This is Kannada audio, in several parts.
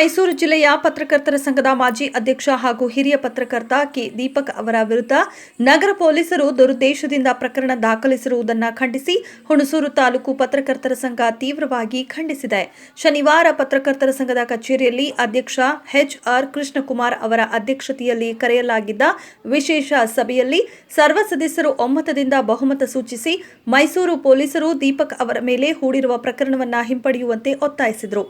ಮೈಸೂರು ಜಿಲ್ಲೆಯ ಪತ್ರಕರ್ತರ ಸಂಘದ ಮಾಜಿ ಅಧ್ಯಕ್ಷ ಹಾಗೂ ಹಿರಿಯ ಪತ್ರಕರ್ತ ಕೆ ದೀಪಕ್ ಅವರ ವಿರುದ್ಧ ನಗರ ಪೊಲೀಸರು ದುರುದ್ದೇಶದಿಂದ ಪ್ರಕರಣ ದಾಖಲಿಸಿರುವುದನ್ನು ಖಂಡಿಸಿ ಹುಣಸೂರು ತಾಲೂಕು ಪತ್ರಕರ್ತರ ಸಂಘ ತೀವ್ರವಾಗಿ ಖಂಡಿಸಿದೆ. ಶನಿವಾರ ಪತ್ರಕರ್ತರ ಸಂಘದ ಕಚೇರಿಯಲ್ಲಿ ಅಧ್ಯಕ್ಷ ಎಚ್ ಆರ್ ಕೃಷ್ಣಕುಮಾರ್ ಅವರ ಅಧ್ಯಕ್ಷತೆಯಲ್ಲಿ ಕರೆಯಲಾಗಿದ್ದ ವಿಶೇಷ ಸಭೆಯಲ್ಲಿ ಸರ್ವ ಸದಸ್ಯರು ಒಮ್ಮತದಿಂದ ಬಹುಮತ ಸೂಚಿಸಿ ಮೈಸೂರು ಪೊಲೀಸರು ದೀಪಕ್ ಅವರ ಮೇಲೆ ಹೂಡಿರುವ ಪ್ರಕರಣವನ್ನು ಹಿಂಪಡೆಯುವಂತೆ ಒತ್ತಾಯಿಸಿದರು.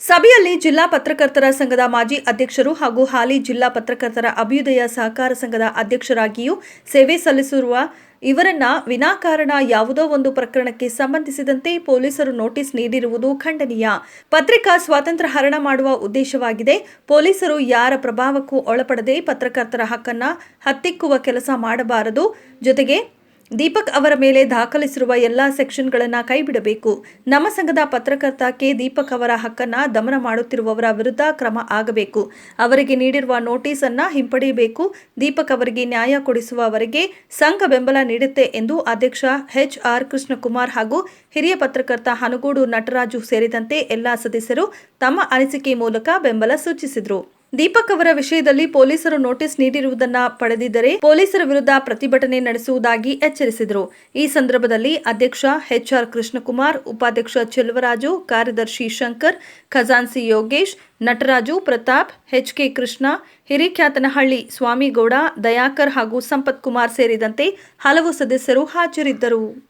ಸಭೆಯಲ್ಲಿ ಜಿಲ್ಲಾ ಪತ್ರಕರ್ತರ ಸಂಘದ ಮಾಜಿ ಅಧ್ಯಕ್ಷರು ಹಾಗೂ ಹಾಲಿ ಜಿಲ್ಲಾ ಪತ್ರಕರ್ತರ ಅಭ್ಯುದಯ ಸಹಕಾರ ಸಂಘದ ಅಧ್ಯಕ್ಷರಾಗಿಯೂ ಸೇವೆ ಸಲ್ಲಿಸಿರುವ ಇವರನ್ನ ವಿನಾಕಾರಣ ಯಾವುದೋ ಒಂದು ಪ್ರಕರಣಕ್ಕೆ ಸಂಬಂಧಿಸಿದಂತೆ ಪೊಲೀಸರು ನೋಟಿಸ್ ನೀಡಿರುವುದು ಖಂಡನೀಯ. ಪತ್ರಿಕಾ ಸ್ವಾತಂತ್ರ್ಯ ಹರಣ ಮಾಡುವ ಉದ್ದೇಶವಾಗಿದೆ. ಪೊಲೀಸರು ಯಾರ ಪ್ರಭಾವಕ್ಕೂ ಒಳಪಡದೆ ಪತ್ರಕರ್ತರ ಹಕ್ಕನ್ನ ಹತ್ತಿಕ್ಕುವ ಕೆಲಸ ಮಾಡಬಾರದು. ಜೊತೆಗೆ ದೀಪಕ್ ಅವರ ಮೇಲೆ ದಾಖಲಿಸಿರುವ ಎಲ್ಲ ಸೆಕ್ಷನ್ಗಳನ್ನು ಕೈಬಿಡಬೇಕು. ನಮ್ಮ ಸಂಘದ ಪತ್ರಕರ್ತ ಕೆ. ದೀಪಕ್ ಅವರ ಹಕ್ಕನ್ನ ದಮನ ಮಾಡುತ್ತಿರುವವರ ವಿರುದ್ಧ ಕ್ರಮ ಆಗಬೇಕು. ಅವರಿಗೆ ನೀಡಿರುವ ನೋಟಿಸ್ ಅನ್ನ ಹಿಂಪಡೆಯಬೇಕು. ದೀಪಕ್ ಅವರಿಗೆ ನ್ಯಾಯ ಕೊಡಿಸುವವರೆಗೆ ಸಂಘ ಬೆಂಬಲ ನೀಡುತ್ತೆ ಎಂದು ಅಧ್ಯಕ್ಷ ಎಚ್ ಆರ್ ಕೃಷ್ಣಕುಮಾರ್ ಹಾಗೂ ಹಿರಿಯ ಪತ್ರಕರ್ತ ಹನುಗೋಡು ನಟರಾಜು ಸೇರಿದಂತೆ ಎಲ್ಲ ಸದಸ್ಯರು ತಮ್ಮ ಅನಿಸಿಕೆ ಮೂಲಕ ಬೆಂಬಲ ಸೂಚಿಸಿದರು. ದೀಪಕ್ ಅವರ ವಿಷಯದಲ್ಲಿ ಪೊಲೀಸರು ನೋಟಿಸ್ ನೀಡಿರುವುದನ್ನ ಪಡೆದಿದ್ದರೆ ಪೊಲೀಸರ ವಿರುದ್ಧ ಪ್ರತಿಭಟನೆ ನಡೆಸುವುದಾಗಿ ಎಚ್ಚರಿಸಿದರು. ಈ ಸಂದರ್ಭದಲ್ಲಿ ಅಧ್ಯಕ್ಷ ಎಚ್ಆರ್ ಕೃಷ್ಣಕುಮಾರ್, ಉಪಾಧ್ಯಕ್ಷ ಚೆಲುವರಾಜು, ಕಾರ್ಯದರ್ಶಿ ಶಂಕರ್ ಖಜಾನ್ಸಿ ಯೋಗೇಶ್, ನಟರಾಜು ಪ್ರತಾಪ್, ಎಚ್ಕೆ ಕೃಷ್ಣ, ಹಿರಿಖ್ಯಾತನಹಳ್ಳಿ ಸ್ವಾಮಿಗೌಡ, ದಯಾಕರ್ ಹಾಗೂ ಸಂಪತ್ ಕುಮಾರ್ ಸೇರಿದಂತೆ ಹಲವು ಸದಸ್ಯರು ಹಾಜರಿದ್ದರು.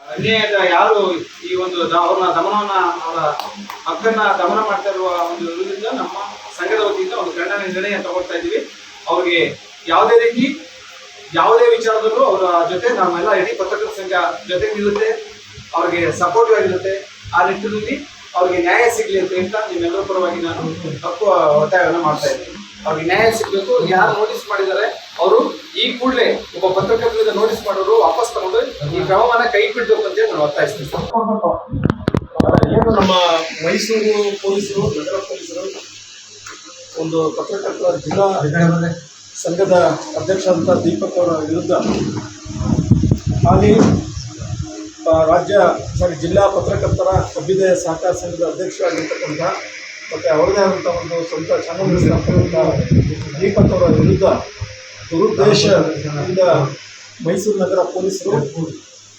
ಅನ್ಯಾಯದ ಯಾರು ಈ ಒಂದು ಅವ್ರನ್ನ ದಮನವನ್ನ ಅವರ ಹಕ್ಕನ್ನ ದಮನ ಮಾಡ್ತಾ ಇರುವ ಒಂದು ಇದರಿಂದ ನಮ್ಮ ಸಂಘದ ವತಿಯಿಂದ ಒಂದು ಖಂಡನೆ ನಿರ್ಣಯ ತಗೊಳ್ತಾ ಇದ್ದೀವಿ. ಅವ್ರಿಗೆ ಯಾವುದೇ ರೀತಿ ಯಾವುದೇ ವಿಚಾರದಲ್ಲೂ ಅವರ ಜೊತೆ ನಮ್ಮೆಲ್ಲ ಇಡೀ ಪತ್ರಕರ್ತ ಸಂಘ ಜೊತೆ ನಿಲ್ಲುತ್ತೆ. ಅವ್ರಿಗೆ ಸಪೋರ್ಟಿವ್ ಆಗಿರುತ್ತೆ. ಆ ನಿಟ್ಟಿನಲ್ಲಿ ಅವ್ರಿಗೆ ನ್ಯಾಯ ಸಿಗ್ಲಿ ಅಂತ ಹೇಳ್ತಾ ನಿಮ್ಮೆಲ್ಲರ ಪರವಾಗಿ ನಾನು ತಪ್ಪು ಒತ್ತಾಯವನ್ನು ಮಾಡ್ತಾ ಇದ್ದೀನಿ. ಅವ್ರಿಗೆ ನ್ಯಾಯ ಸಿಗಬೇಕು, ಯಾರು ನೋಟಿಸ್ ಮಾಡಿದ್ದಾರೆ, ಅವರು ಈ ಕೂಡಲೇ ಒಬ್ಬ ಪತ್ರಕರ್ತರಿಂದ ನೋಟಿಸ್ ಮಾಡೋರು ವಾಪಸ್ ತಗೊಂಡು ಈ ಕ್ರಮವನ್ನ ಕೈ ಬಿಡ್ಬೇಕು ಅಂತ ನಾನು ಒತ್ತಾಯಿಸ್ತೀನಿ. ಏನು ನಮ್ಮ ಮೈಸೂರು ಪೊಲೀಸರು, ನಗರ ಪೊಲೀಸರು, ಒಂದು ಪತ್ರಕರ್ತರ ಜಿಲ್ಲಾ ಸಂಘದ ಅಧ್ಯಕ್ಷರಾದಂಥ ದೀಪಕ್ ಅವರ ವಿರುದ್ಧ ಹಾಲಿ ರಾಜ್ಯ ಸಾರಿ ಜಿಲ್ಲಾ ಪತ್ರಕರ್ತರ ಅಭ್ಯುದಯ ಸಹಕಾರ ಸಂಘದ ಅಧ್ಯಕ್ಷರಾಗಿರ್ತಕ್ಕಂಥ ಮತ್ತು ಅವರದೇ ಆದಂಥ ಒಂದು ಸ್ವಂತ ಚಾನಲ್ ನಡೆಸ್ತಕ್ಕಂಥ ದೀಪಕ್ ಅವರ ವಿರುದ್ಧ ದುರುದ್ದೇಶದಿಂದ ಮೈಸೂರು ನಗರ ಪೊಲೀಸರು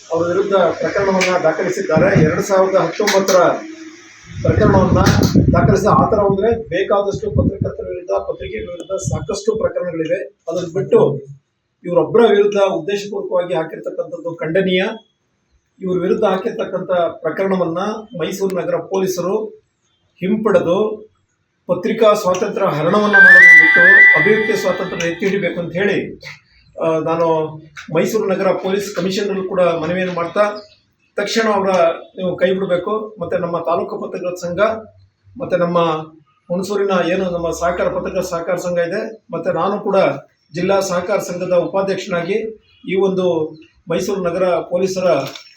ಅವರ ವಿರುದ್ಧ ಪ್ರಕರಣವನ್ನು ದಾಖಲಿಸಿದ್ದಾರೆ. ಎರಡು ಸಾವಿರದ ಹತ್ತೊಂಬತ್ತರ ಪ್ರಕರಣವನ್ನು ದಾಖಲಿಸಿದ ಆ ಥರ ಅಂದರೆ ಬೇಕಾದಷ್ಟು ಪತ್ರಕರ್ತರ ವಿರುದ್ಧ, ಪತ್ರಿಕೆಗಳ ವಿರುದ್ಧ ಸಾಕಷ್ಟು ಪ್ರಕರಣಗಳಿವೆ. ಅದನ್ನು ಬಿಟ್ಟು ಇವರೊಬ್ಬರ ವಿರುದ್ಧ ಉದ್ದೇಶಪೂರ್ವಕವಾಗಿ ಹಾಕಿರ್ತಕ್ಕಂಥದ್ದು ಖಂಡನೀಯ. ಇವ್ರ ವಿರುದ್ಧ ಹಾಕಿರ್ತಕ್ಕಂಥ ಪ್ರಕರಣವನ್ನು ಮೈಸೂರು ನಗರ ಪೊಲೀಸರು ಹಿಂಪಡೆದು ಪತ್ರಿಕಾ ಸ್ವಾತಂತ್ರ್ಯ ಹರಣವನ್ನು ಮಾಡೋದು ಬಿಟ್ಟು ಅಭಿವ್ಯಕ್ತಿ ಸ್ವಾತಂತ್ರ್ಯ ಎತ್ತಿ ಹಿಡಿಬೇಕು ಅಂತ ಹೇಳಿ ನಾನು ಮೈಸೂರು ನಗರ ಪೊಲೀಸ್ ಕಮಿಷನರ್ ಕೂಡ ಮನವಿಯನ್ನು ಮಾಡ್ತಾ, ತಕ್ಷಣ ಅವರ ನೀವು ಕೈ ಬಿಡಬೇಕು, ಮತ್ತು ನಮ್ಮ ತಾಲೂಕು ಪತ್ರಕರ್ತ ಸಂಘ, ಮತ್ತು ನಮ್ಮ ಹುಣಸೂರಿನ ಏನು ನಮ್ಮ ಸಹಕಾರ ಪತ್ರಕರ್ತ ಸಹಕಾರ ಸಂಘ ಇದೆ, ಮತ್ತು ನಾನು ಕೂಡ ಜಿಲ್ಲಾ ಸಹಕಾರ ಸಂಘದ ಉಪಾಧ್ಯಕ್ಷನಾಗಿ ಈ ಒಂದು ಮೈಸೂರು ನಗರ ಪೊಲೀಸರ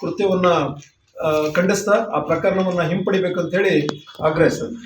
ಕೃತ್ಯವನ್ನು ಖಂಡಿಸ್ತಾ ಆ ಪ್ರಕರಣವನ್ನು ಅಂತ ಹೇಳಿ ಆಗ್ರಹಿಸ್ತೇನೆ.